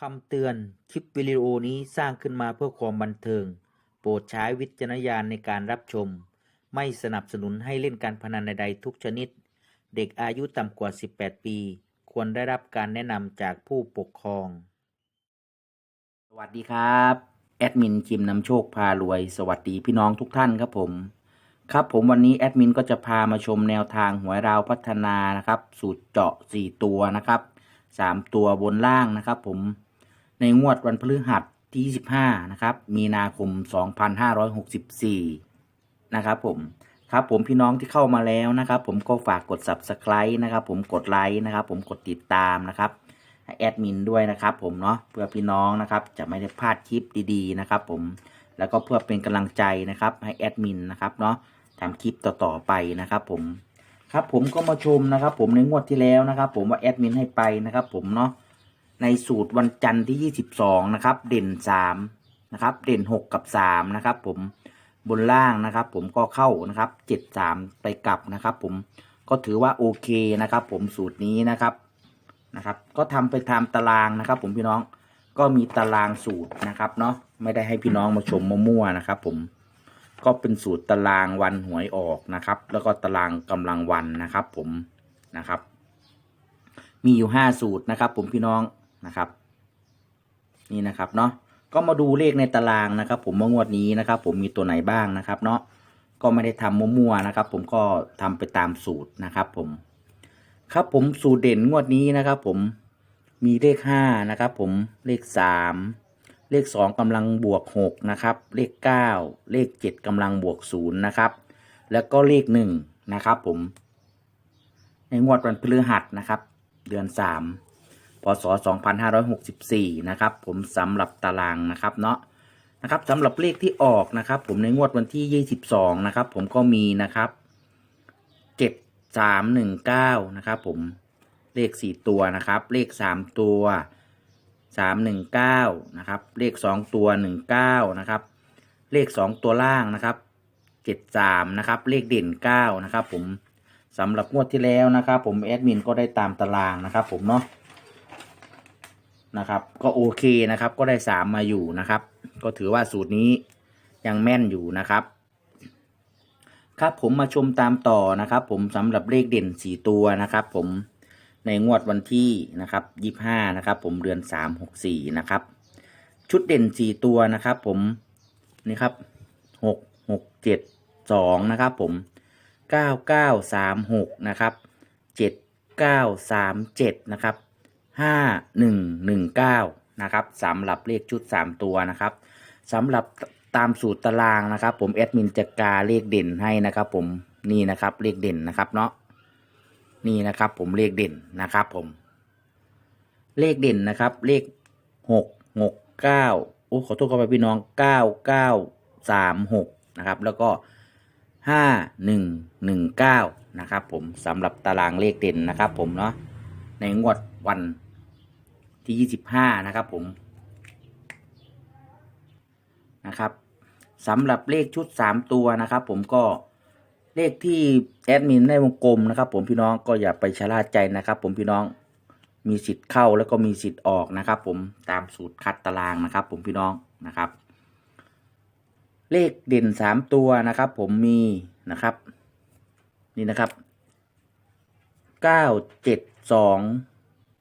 คำเตือน คลิปวิดีโอนี้สร้างขึ้นมาเพื่อความบันเทิง โปรดใช้วิจารณญาณในการรับชม ไม่สนับสนุนให้เล่นการพนันใดๆทุกชนิด เด็กอายุต่ำกว่า 18 ปี ควรได้รับการแนะนำจากผู้ปกครอง สวัสดีครับ แอดมินจิมนำโชคพารวย สวัสดีพี่น้องทุกท่านครับผม ครับผมวันนี้แอดมินก็จะพามาชมแนวทางหวยราวพัฒนานะครับ สูตรเจาะ 4 ตัวนะครับ 3 ตัวบนล่างนะครับผม ในงวดวันพฤหัสที่ 25 นะครับ มีนาคม 2564 นะครับผม ครับผมพี่น้องที่เข้ามาแล้วนะครับ ผมก็ฝากกด subscribe นะครับ ผมกดไลค์นะครับ ผมกดติดตามนะครับให้แอดมินด้วยนะครับ ผมเนาะเพื่อพี่น้องนะครับ จะไม่ได้พลาดคลิปดีๆนะครับ ผมแล้วก็เพื่อเป็นกำลังใจนะครับ ให้แอดมินนะครับเนาะทำคลิปต่อๆไปนะครับ ผมครับผมก็มาชมนะครับ ผมในงวดที่แล้วนะครับ ผมว่าแอดมินให้ไปนะครับ ผมเนาะ ในสูตรวันจันทร์ที่ 22 นะครับ เด่น 3 นะครับ เด่น 6 กับ 3 นะครับ ผมบนล่างนะครับ ผมก็เข้านะครับ 73 ไปกลับนะครับ ผมก็ถือว่าโอเคนะครับ ผมสูตรนี้นะครับนะครับ ก็ทำไปตามตารางนะครับ ผมพี่น้องก็มีตารางสูตรนะครับเนาะไม่ได้ให้พี่น้องมาชมมั่วๆนะครับ ผมก็เป็นสูตรตารางวันหวยออกนะครับ แล้วก็ตารางกำลังวันนะครับ ผมนะครับ มีอยู่ห้าสูตรนะครับ ผมพี่น้อง นะครับ นี่นะครับเนาะก็มาดูเลขในตารางนะครับ ผมว่างวดนี้นะครับ ผมมีตัวไหนบ้างนะครับ เนาะก็ไม่ได้ทำมั่วๆนะครับ ผมก็ทำไปตามสูตรนะครับ ผม ครับผมสูตรเด่นงวดนี้นะครับ ผมมีเลขห้านะครับ ผมเลขสามเลข2กำลังบวก6นะครับ เลข9เลข7กำลังบวก0นย์นะครับ แล้วก็เลข1นะครับ ผม ในงวดวันพฤหัสนะครับ เดือน3พ ศ 2564 นะครับ ผมสำหรับตารางนะครับเนาะนะครับสำหรับเลขที่ออกนะครับ ผมในงวดวันที่ 22 นะครับ ผมก็มีนะครับ 7319 นะครับผมเลข 4 ตัวนะครับ เลข 3 ตัวสามหนึ่งเก้านะครับ เลขสองตัวหนึ่งเก้านะครับ เลขสองตัวล่างนะครับเจ็ดสามนะครับ เลขเด่นเก้านะครับ ผมสำหรับงวดที่แล้วนะครับ ผมแอดมินก็ได้ตามตารางนะครับ ผมเนาะ นะครับ ก็โอเคนะครับ ก็ได้สามมาอยู่นะครับ ก็ถือว่าสูตรนี้ยังแม่นอยู่นะครับ ครับผมมาชมตามต่อนะครับ ผมสำหรับเลขเด่นสี่ตัวนะครับ ผมในงวดวันที่นะครับยี่ห้านะครับ ผมเดือนสามหกสี่นะครับ ชุดเด่นสี่ตัวนะครับ ผมนี่ครับหกหกเจ็ดสองนะครับ ผมเก้าเก้าสามหกนะครับเจ็ดเก้าสามเจ็ดนะครับ ห้าหนึ่งหนึ่งเก้านะครับสำหรับเลขชุดสามตัวนะครับสำหรับตามสูตรตารางนะครับ ผมแอดมินจะกาเลขเด่นให้นะครับ ผมนี่นะครับเลขเด่นนะครับเนาะนี่นะครับผมเลขเด่นนะครับ ผม เลขเด่นนะครับ เลขหกหกเก้าโอ้ขอโทษครับพี่น้องเก้าเก้าสามหกนะครับ แล้วก็ห้าหนึ่งหนึ่งเก้านะครับ ผมสำหรับตารางเลขเด่นนะครับ ผมเนาะในงวดวัน ที่ยี่สิบห้านะครับผมนะครับสำหรับเลขชุดสามตัวนะครับ ผมก็เลขที่แอดมินได้วงกลมนะครับ ผมพี่น้องก็อย่าไปชะล่าใจนะครับ ผมพี่น้องมีสิทธิ์เข้าแล้วก็มีสิทธิ์ออกนะครับ ผมตามสูตรคัดตารางนะครับ ผมพี่น้องนะครับ เลขเด่นสามตัวนะครับ ผมมีนะครับ นี่นะครับเก้าเจ็ดสอง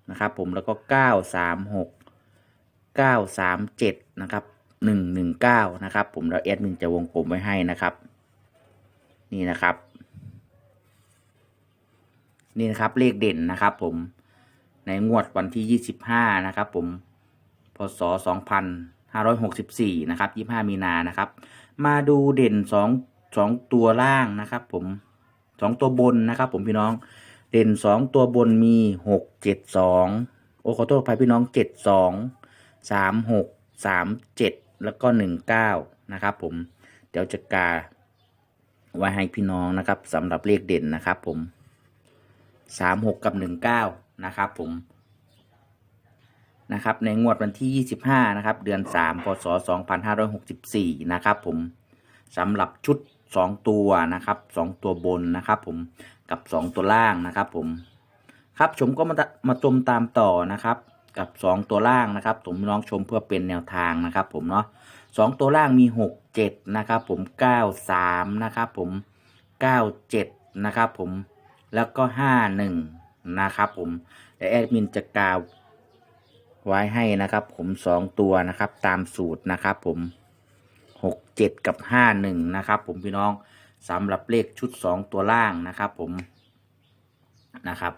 นะครับผมแล้วก็เก้าสามหกเก้าสามเจ็ดนะครับหนึ่งหนึ่งเก้านะครับ ผมแล้วแอดมินจะวงกลมไว้ให้นะครับ นี่นะครับ นี่นะครับเลขเด่นนะครับ ผมในงวดวันที่ 25 นะครับ ผม พศ 2564 นะครับ 25 มีนานะครับ มาดูเด่น 2 2 ตัวล่างนะครับ ผม 2 ตัวบนนะครับ ผมพี่น้อง เด่น2ตัวบนมี6 7 2โอ้ขอโทษภัยพี่น้อง7 2 3 6 3 7แล้วก็19นะครับผมเดี๋ยวจะกาไว้ให้พี่น้องนะครับสำหรับเลขเด่นนะครับผมสามหกกับหนึ่งเก้านะครับผมนะครับในงวดวันที่ยี่สิบห้านะครับ เดือนสามพศสองพันห้าร้อยหกสิบสี่นะครับผมสำหรับชุดสองตัวนะครับสองตัวบนนะครับผม กับสองตัวล่างนะครับผมครับผมก็มามาชมตามต่อนะครับ กับสองตัวล่างนะครับ ผมน้องชมเพื่อเป็นแนวทางนะครับ ผมเนาะสองตัวล่างมีหกเจ็ดนะครับ ผมเก้าสามนะครับผมเก้าเจ็ดนะครับผมแล้วก็ห้าหนึ่งนะครับผมและแอดมินจะกาวไว้ให้นะครับ ผมสองตัวนะครับ ตามสูตรนะครับ ผมหกเจ็ดกับห้าหนึ่งนะครับ ผมพี่น้อง สำหรับเลขชุดสองตัวล่างนะครับผมนะครับ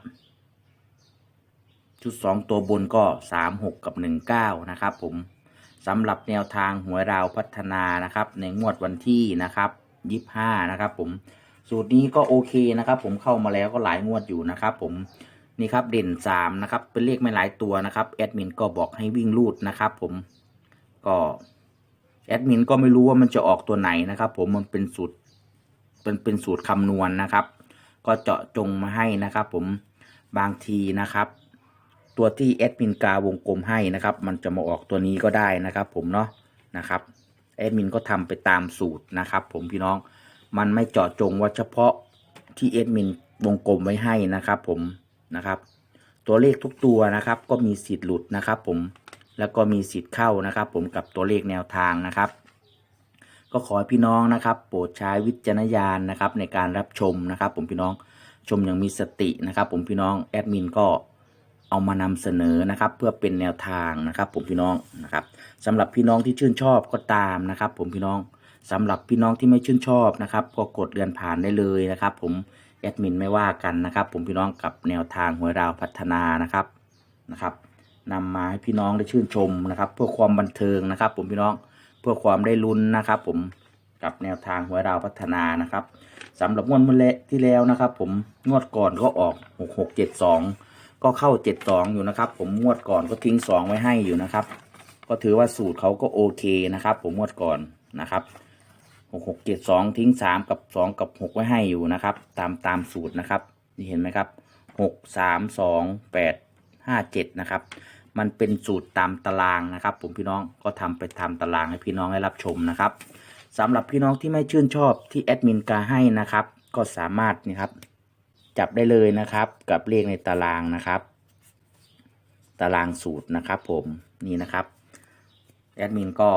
ชุดสองตัวบนก็สามหกกับหนึ่งเก้านะครับผมสำหรับแนวทางหวยราวพัฒนานะครับ ในงวดวันที่นะครับยี่ห้านะครับผมสูตรนี้ก็โอเคนะครับ ผมเข้ามาแล้วก็หลายงวดอยู่นะครับ ผมนี่ครับเด่นสามนะครับเป็นเลขไม่หลายตัวนะครับแอดมินก็บอกให้วิ่งลูดนะครับผมก็แอดมินก็ไม่รู้ว่ามันจะออกตัวไหนนะครับ ผมมันเป็นสูตร เป็นเป็นสูตรคำนวณนะครับ ก็เจาะจงมาให้นะครับ ผมบางทีนะครับ ตัวที่แอดมินกาวงกลมให้นะครับ มันจะมาออกตัวนี้ก็ได้นะครับ ผมเนาะนะครับแอดมินก็ทำไปตามสูตรนะครับ ผมพี่น้องมันไม่เจาะจงว่าเฉพาะที่แอดมินวงกลมไว้ให้นะครับ ผมนะครับ ตัวเลขทุกตัวนะครับ ก็มีสิทธิ์หลุดนะครับ ผมแล้วก็มีสิทธิ์เข้านะครับ ผมกับตัวเลขแนวทางนะครับ ก็ขอให้พี่น้องนะครับ โปรดใช้วิจารณญาณนะครับ ในการรับชมนะครับ ผมพี่น้องชมอย่างมีสตินะครับ ผมพี่น้องแอดมินก็เอามานำเสนอนะครับ เพื่อเป็นแนวทางนะครับ ผมพี่น้องนะครับสำหรับพี่น้องที่ชื่นชอบก็ตามนะครับ ผมพี่น้องสำหรับพี่น้องที่ไม่ชื่นชอบนะครับ ก็กดเดือนผ่านได้เลยนะครับ ผมแอดมินไม่ว่ากันนะครับ ผมพี่น้องกับแนวทางหัวยราวพัฒนานะครับนะครับนำมาให้พี่น้องได้ชื่นชมนะครับ เพื่อความบันเทิงนะครับ ผมพี่น้อง เพื่อความได้ลุ้นนะครับผมกับแนวทางหวยราวพัฒนานะครับสำหรับงวดเมื่อเลที่แล้วนะครับ ผมงวดก่อนก็ออกหกหกเจ็ดสองก็เข้าเจ็ดสองอยู่นะครับ ผมงวดก่อนก็ทิ้งสองไว้ให้อยู่นะครับ ก็ถือว่าสูตรเขาก็โอเคนะครับ ผมงวดก่อนนะครับหกหกเจ็ดสองทิ้งสามกับสองกับหกไว้ให้อยู่นะครับ ตามตามสูตรนะครับ นี่เห็นไหมครับหกสามสองแปดห้าเจ็ดนะครับ มันเป็นสูตรตามตารางนะครับ ผมพี่น้องก็ทำไปตาตารางให้พี่น้องได้รับชมนะครับสำหรับพี่น้องที่ไม่ชื่นชอบที่แอดมินกาให้นะครับ ก็สามารถนี่ครับ จับได้เลยนะครับ กับเลขในตารางนะครับ ตารางสูตรนะครับ ผมนี่นะครับแอดมินก็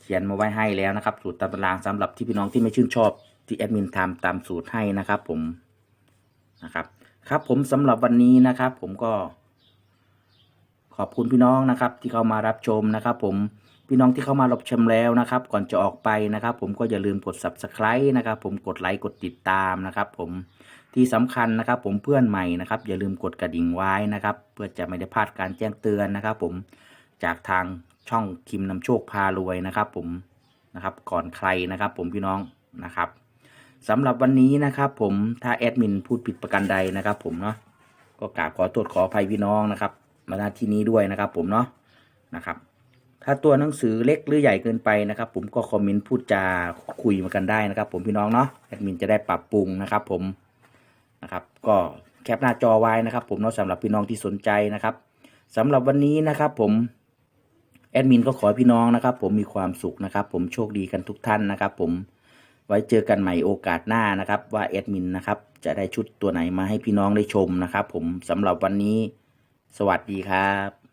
เขียนมาไว้ให้แล้วนะครับ สูตรตามตารางสำหรับที่พี่น้องที่ไม่ชื่นชอบที่แอดมินทำตามสูตรให้นะครับ ผมนะครับ ครับผมสำหรับวันนี้นะครับ ผมก็ ขอบคุณพี่น้องนะครับที่เข้ามารับชมนะครับผมพี่น้องที่เข้ามารับชมแล้วนะครับ ก่อนจะออกไปนะครับ ผมก็อย่าลืมกด subscribe นะครับ ผมกดไลค์กดติดตามนะครับ ผมที่สำคัญนะครับ ผมเพื่อนใหม่นะครับ อย่าลืมกดกระดิ่งไว้นะครับ เพื่อจะไม่ได้พลาดการแจ้งเตือนนะครับ ผมจากทางช่องคิมนำโชคพารวยนะครับ ผมนะครับ ก่อนใครนะครับ ผมพี่น้องนะครับสำหรับวันนี้นะครับ ผมถ้าแอดมินพูดผิดประการใดนะครับ ผมเนาะก็กราบขอโทษขออภัยพี่น้องนะครับ มาณที่นี้ด้วยนะครับ ผมเนาะนะครับ ถ้าตัวหนังสือเล็กหรือใหญ่เกินไปนะครับ ผมก็คอมเมนต์พูดจาคุยมากันได้นะครับ ผมพี่น้องเนาะแอดมินจะได้ปรับปรุงนะครับ ผมนะครับ ก็แคปหน้าจอไว้นะครับ ผมเนาะสำหรับพี่น้องที่สนใจนะครับสำหรับวันนี้นะครับ ผมแอดมินก็ขอพี่น้องนะครับ ผมมีความสุขนะครับ ผมโชคดีกันทุกท่านนะครับ ผมไว้เจอกันใหม่โอกาสหน้านะครับ ว่าแอดมินนะครับ จะได้ชุดตัวไหนมาให้พี่น้องได้ชมนะครับ ผมสำหรับวันนี้ สวัสดีครับ